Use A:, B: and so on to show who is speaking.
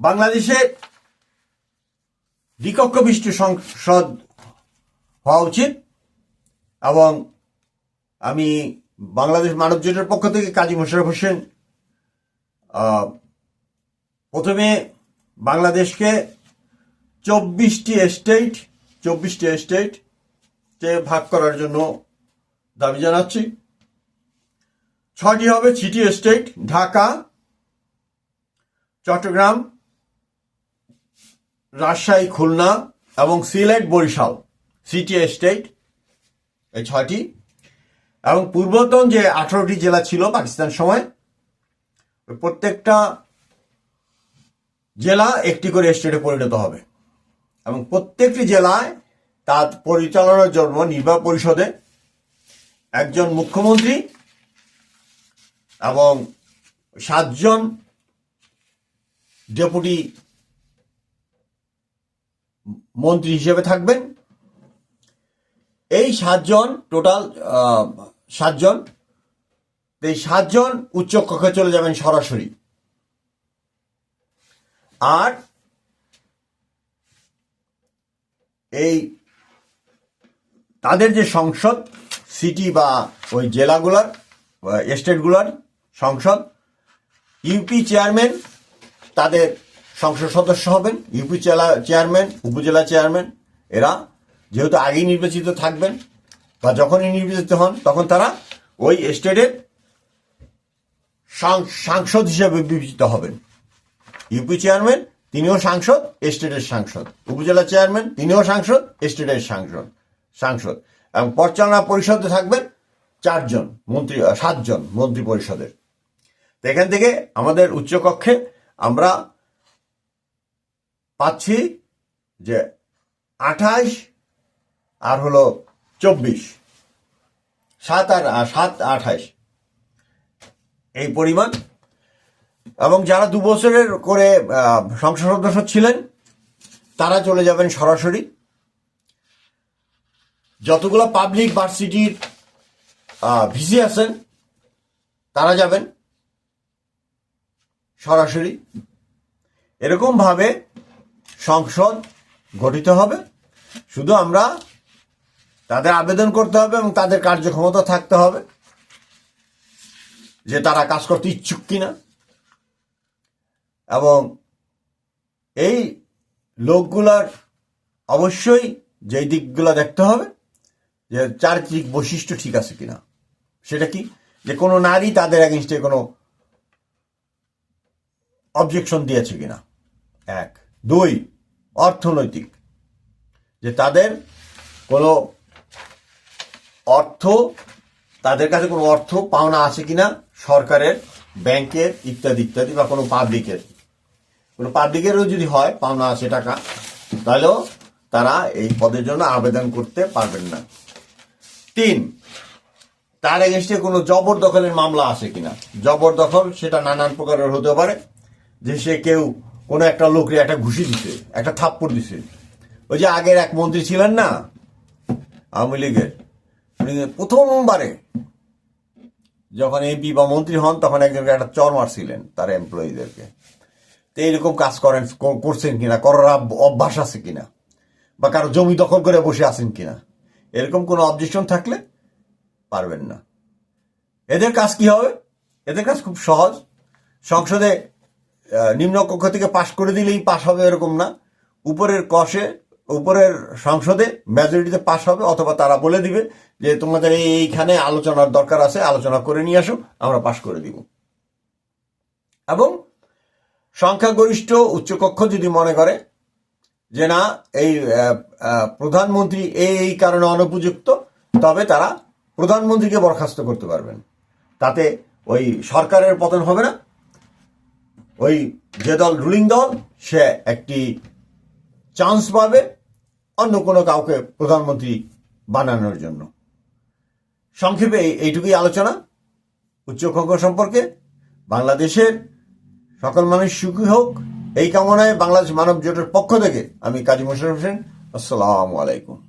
A: বাংলাদেশে দ্বিকক্ষ বিশিষ্ট সংসদ হওয়া উচিত এবং আমি বাংলাদেশ মানব জোটের পক্ষ থেকে কাজী মোশারফ হোসেন প্রথমে বাংলাদেশকে চব্বিশটি স্টেট চব্বিশটি স্টেট ভাগ করার জন্য দাবি জানাচ্ছি। ছটি হবে সিটি স্টেট, ঢাকা চট্টগ্রাম, রাজশাহী, খুলনা এবং সিলেট, বরিশাল, সিটি স্টেট এই ছয়টি। এবং পূর্বতন যে আঠারোটি জেলা ছিল পাকিস্তান সময়, প্রত্যেকটা জেলা একটি করে স্টেটে পরিণত হবে। এবং প্রত্যেকটি জেলায় তার পরিচালনার জন্য নির্বাহ পরিষদে একজন মুখ্যমন্ত্রী এবং সাতজন ডেপুটি মন্ত্রী হিসেবে থাকবেন। এই সাতজন টোটাল সাতজন, এই সাতজন উচ্চ কক্ষে চলে যাবেন সরাসরি। আর এই তাদের যে সংসদ, সিটি বা ওই জেলাগুলার স্টেটগুলার সংসদ ইউপি চেয়ারম্যান তাদের সংসদ সদস্য হবেন, ইউপি জেলা চেয়ারম্যান, উপজেলা চেয়ারম্যান, এরা যেহেতু আগেই নির্বাচিত থাকবেন বা যখনই নির্বাচিত হন, তখন তারা ওই স্টেটের সাংসদ হিসেবে বিবেচিত হবেন। ইউপি চেয়ারম্যান, তিনিও সাংসদ, স্টেটের সাংসদ। উপজেলা চেয়ারম্যান, তিনিও সাংসদ, স্টেটের সাংসদ সাংসদ। এবং পরিচালনা পরিষদে থাকবেন চারজন মন্ত্রী, সাতজন মন্ত্রী পরিষদের। এখান থেকে আমাদের উচ্চকক্ষে আমরা পাচ্ছি যে আঠাশ আর হলো চব্বিশ। সাত আর সাত, আঠাশ। এই পরিমাণ। এবং যারা দু বছরের করে সংসদ সদস্য ছিলেন, তারা চলে যাবেন সরাসরি। যতগুলো পাবলিক ভার্সিটির ভিসি আছেন, তারা যাবেন। সরাসরি। এরকম ভাবে সংসদ গঠিত হবে। শুধু আমরা তাদের আবেদন করতে হবে এবং তাদের কার্যক্ষমতা থাকতে হবে যে তারা কাজ করতে ইচ্ছুক কিনা। এবং এই লোকগুলার অবশ্যই যেই দিকগুলো দেখতে হবে যে চারিত্রিক বৈশিষ্ট্য ঠিক আছে কিনা। সেটা কি? যে কোনো নারী তাদের এগেনস্টে কোনো অবজেকশন দিয়েছে কিনা? এক। দুই, অর্থনৈতিক। যে তাদের কোনো অর্থ, তাদের কাছে কোনো অর্থ, পাওনা আছে কিনা সরকারের, ব্যাংকের ইত্যাদি ইত্যাদি বা কোনো পাবলিকের। কোনো পাবলিকেরও যদি হয়, পাওনা আছে টাকা, তাহলেও তারা এই পদের জন্য আবেদন করতে পারবেন না। তিন, তার এগেনস্টে কোনো জবরদখলের মামলা আছে কিনা? জবরদখল সেটা নানান প্রকারের হতে পারে। যে সে কেউ কোনো একটা লোকরে একটা ঘুষি দিছে, একটা থাপ্পড় দিছে। ওই যে আগের এক মন্ত্রী ছিলেন না, আওয়ামী লীগের প্রথমবারে যখন এমপি বা মন্ত্রী হন, তখন একজনকে একটা চর মারছিলেন তার এমপ্লয়ীদেরকে তো এইরকম কাজ করেন করছেন কিনা, করার অভ্যাস আছে কিনা? বা কারও জমি দখল করে বসে আছেন কিনা? এরকম কোনো অবজেকশন থাকলে পারবেন না। এদের কাজ কি হবে? এদের কাজ খুব সহজ। সংসদে আহ, নিম্ন কক্ষ থেকে পাশ করে দিলেই পাশ হবে এরকম না। উপরের কষে উপরের সংসদে মেজরিটিতে পাশ হবে অথবা তারা বলে দিবে যে তোমাদের এই- এইখানে আলোচনার দরকার আছে আলোচনা করে নিয়ে আসো আমরা পাশ করে দিব। এবং সংখ্যাগরিষ্ঠ উচ্চকক্ষ যদি মনে করে যে না এই প্রধানমন্ত্রী এই কারণে অনুপযুক্ত তবে তারা প্রধানমন্ত্রীকে বরখাস্ত করতে পারবেন। তাতে ওই সরকারের পতন হবে না ওই যে দল রুলিং দল, সে একটি চান্স পাবে অন্য কোনো কাউকে প্রধানমন্ত্রী বানানোর জন্য। সংক্ষেপে এই- এইটুকুই আলোচনা উচ্চকক্ষ সম্পর্কে। বাংলাদেশের সকল মানুষ সুখী হোক, এই কামনায় বাংলাদেশ মানব জোটের পক্ষ থেকে আমি কাজী মোশারফ হোসেন। আসসালামু আলাইকুম।